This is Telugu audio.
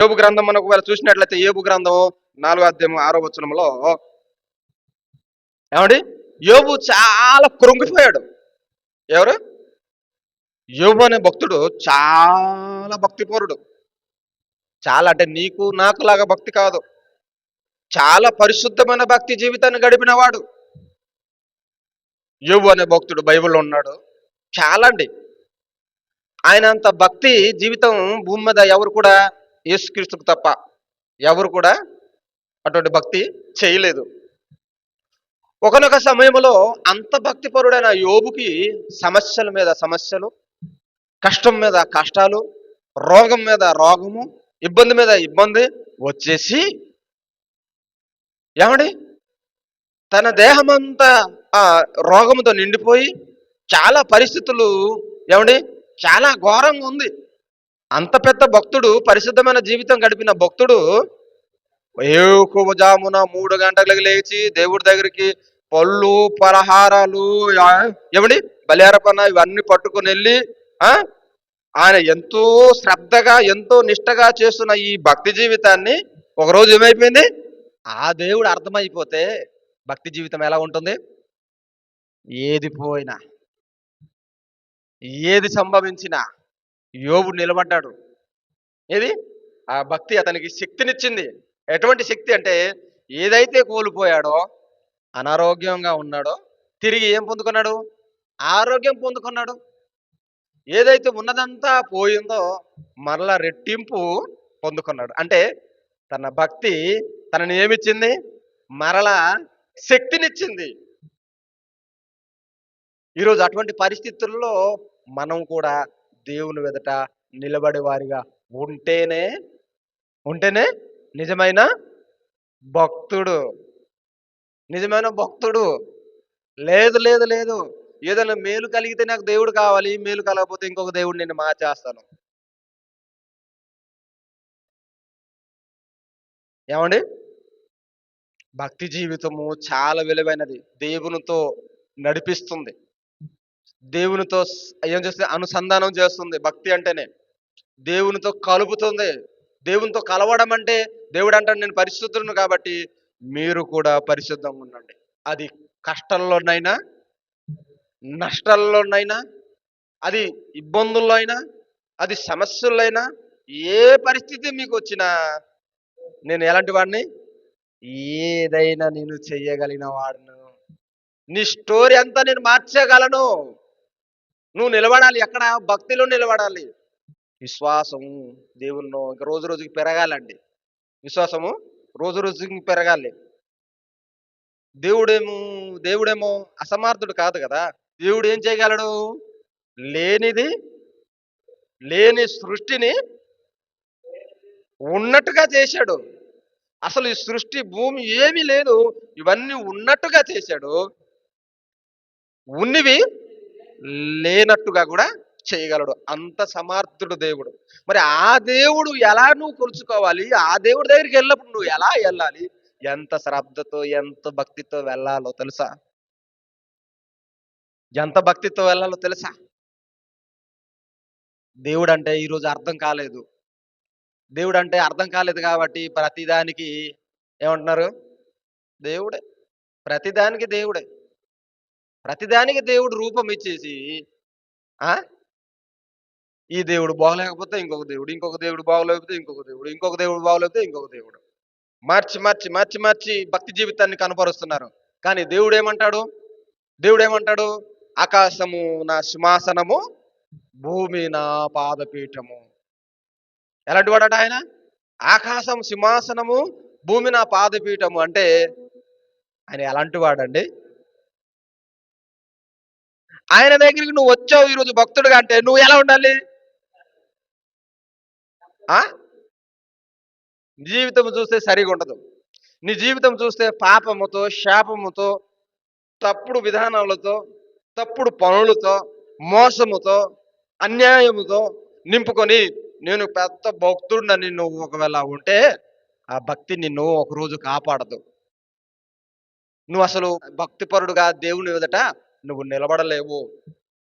యోబు గ్రంథం మనం ఒకవేళ చూసినట్లయితే యోబు గ్రంథం నాలుగో అధ్యాయం ఆరో వచనంలో ఏమండి? యోబు చాలా కృంగిపోయాడు. ఎవరు? యోబు అనే భక్తుడు చాలా భక్తిపరుడు. చాలా అంటే నీకు నాకు లాగా భక్తి కాదు. చాలా పరిశుద్ధమైన భక్తి జీవితాన్ని గడిపినవాడు యోబు అనే భక్తుడు బైబిల్లో ఉన్నాడు. చాలా అండి. ఆయన అంత భక్తి జీవితం భూమి మీద ఎవరు కూడా యేసుక్రీస్తుకు తప్ప ఎవరు కూడా అటువంటి భక్తి చేయలేదు. ఒకనొక సమయంలో అంత భక్తిపరుడైన యోబుకి సమస్యల మీద సమస్యలు కష్టం మీద కష్టాలు రోగం మీద రోగము ఇబ్బంది మీద ఇబ్బంది వచ్చేసి ఏమండి? తన దేహమంతా ఆ రోగంతో నిండిపోయి చాలా పరిస్థితులు ఏమండి? చాలా ఘోరంగా ఉంది. అంత పెద్ద భక్తుడు పరిశుద్ధమైన జీవితం గడిపిన భక్తుడు జామున మూడు గంటలకు లేచి దేవుడి దగ్గరికి పళ్ళు పలహారాలు ఏమండి? బలిహారపన ఇవన్నీ పట్టుకొని వెళ్ళి ఆ ఆయన ఎంతో శ్రద్ధగా ఎంతో నిష్టగా చేస్తున్న ఈ భక్తి జీవితాన్ని ఒకరోజు ఏమైపోయింది? ఆ దేవుడు అర్థమైపోతే భక్తి జీవితం ఎలా ఉంటుంది? ఏది పోయినా ఏది సంభవించినా యోబు నిలబడ్డాడు. ఏది? ఆ భక్తి అతనికి శక్తినిచ్చింది. ఎటువంటి శక్తి అంటే ఏదైతే కోల్పోయాడో అనారోగ్యంగా ఉన్నాడో తిరిగి ఏం పొందుకున్నాడు? ఆరోగ్యం పొందుకున్నాడు. ఏదైతే ఉన్నదంతా పోయిందో మరలా రెట్టింపు పొందుకున్నాడు. అంటే తన భక్తి తనని ఏమిచ్చింది? మరలా శక్తినిచ్చింది. ఈరోజు అటువంటి పరిస్థితుల్లో మనం కూడా దేవుని వెదట నిలబడే వారిగా ఉంటేనే ఉంటేనే నిజమైన భక్తుడు. నిజమైన భక్తుడు. లేదు లేదు లేదు. ఏదైనా మేలు కలిగితే నాకు దేవుడు కావాలి మేలు కలగకపోతే ఇంకొక దేవుడు నేను మార్చేస్తాను. ఏమండి? భక్తి జీవితము చాలా విలువైనది. దేవునితో నడిపిస్తుంది. దేవునితో ఏం చేస్తుంది? అనుసంధానం చేస్తుంది. భక్తి అంటేనే. దేవునితో కలుపుతుంది. దేవునితో కలవడం అంటే దేవుడు అంటాడు నేను పరిశుద్ధులను కాబట్టి మీరు కూడా పరిశుద్ధంగా ఉండండి. అది కష్టంలోనైనా నష్టాల్లోనైనా అది ఇబ్బందుల్లో అయినా అది సమస్యల్లో అయినా ఏ పరిస్థితి మీకు వచ్చినా నేను ఎలాంటి వాడిని? ఏదైనా నేను చెయ్యగలిగిన వాడును. నీ స్టోరీ అంతా నేను మార్చగలను. నువ్వు నిలబడాలి ఎక్కడ? భక్తిలో నిలబడాలి. విశ్వాసము దేవుల్లో ఇంకా రోజు రోజుకి పెరగాలండి. విశ్వాసము రోజు రోజుకి పెరగాలి. దేవుడేమో దేవుడేమో అసమర్థుడు కాదు కదా? దేవుడు ఏం చేయగలడు? లేనిది లేని సృష్టిని ఉన్నట్టుగా చేశాడు. అసలు ఈ సృష్టి భూమి ఏమీ లేదు. ఇవన్నీ ఉన్నట్టుగా చేశాడు. ఉన్నివి లేనట్టుగా కూడా చేయగలడు. అంత సమర్థుడు దేవుడు. మరి ఆ దేవుడు ఎలా నువ్వు కొలుచుకోవాలి? ఆ దేవుడి దగ్గరికి వెళ్ళినప్పుడు నువ్వు ఎలా వెళ్ళాలి? ఎంత శ్రద్ధతో ఎంత భక్తితో వెళ్ళాలో తెలుసా? ఎంత భక్తితో వెళ్ళాలో తెలుసా? దేవుడు అంటే ఈరోజు అర్థం కాలేదు. దేవుడు అంటే అర్థం కాలేదు కాబట్టి ప్రతిదానికి ఏమంటున్నారు? దేవుడే. ప్రతిదానికి దేవుడే. ప్రతిదానికి దేవుడు రూపం ఇచ్చేసి ఆ? ఈ దేవుడు బాగలేకపోతే ఇంకొక దేవుడు ఇంకొక దేవుడు బాగలేకపోతే ఇంకొక దేవుడు ఇంకొక దేవుడు బాగలేకపోతే ఇంకొక దేవుడు. మార్చి మార్చి మార్చి మార్చి భక్తి జీవితాన్ని కనపరుస్తున్నారు. కానీ దేవుడు ఏమంటాడు దేవుడు ఏమంటాడు ఆకాశము నా సింహాసనము భూమి నా పాదపీఠము. ఎలాంటి వాడట ఆయన? ఆకాశం సింహాసనము భూమి నా పాదపీఠము అంటే ఆయన ఎలాంటి వాడండి ఆయన దగ్గరికి నువ్వు వచ్చావు ఈరోజు భక్తుడుగా అంటే నువ్వు ఎలా ఉండాలి? ఆ? నీ జీవితం చూస్తే సరిగా ఉండదు. నీ జీవితం చూస్తే పాపముతో శాపముతో తప్పుడు విధానాలతో తప్పుడు పనులతో మోసముతో అన్యాయముతో నింపుకొని నేను పెద్ద భక్తుడినని నువ్వు ఒకవేళ ఉంటే ఆ భక్తి నిన్ను ఒకరోజు కాపాడదు. నువ్వు అసలు భక్తిపరుడుగా దేవుని ఎదుట నువ్వు నిలబడలేవు.